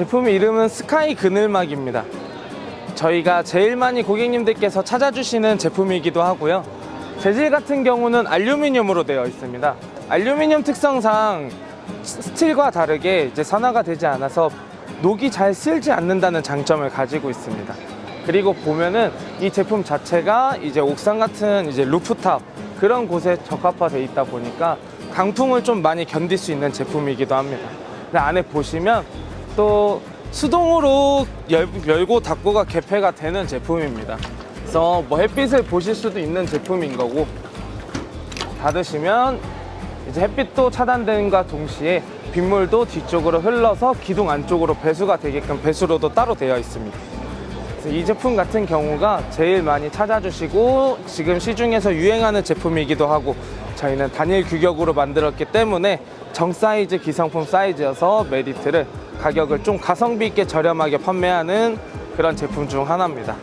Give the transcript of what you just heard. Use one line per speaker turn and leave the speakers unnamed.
제품 이름은 스카이 그늘막입니다. 저희가 제일 많이 고객님들께서 찾아주시는 제품이기도 하고요. 재질 같은 경우는 알루미늄으로 되어 있습니다. 알루미늄 특성상 스틸과 다르게 이제 산화가 되지 않아서 녹이 잘 쓸지 않는다는 장점을 가지고 있습니다. 그리고 보면은 이 제품 자체가 이제 옥상 같은 이제 루프탑 그런 곳에 적합화되어 있다 보니까 강풍을 좀 많이 견딜 수 있는 제품이기도 합니다. 안에 보시면 또 수동으로 열, 열고 닫고가 개폐가 되는 제품입니다. 그래서 뭐 햇빛을 보실 수도 있는 제품인 거고 닫으시면 이제 햇빛도 차단됨과 동시에 빗물도 뒤쪽으로 흘러서 기둥 안쪽으로 배수가 되게끔 배수로도 따로 되어 있습니다. 이 제품 같은 경우가 제일 많이 찾아주시고 지금 시중에서 유행하는 제품이기도 하고 저희는 단일 규격으로 만들었기 때문에 정 사이즈 기성품 사이즈여서 메리트를 가격을 좀 가성비 있게 저렴하게 판매하는 그런 제품 중 하나입니다.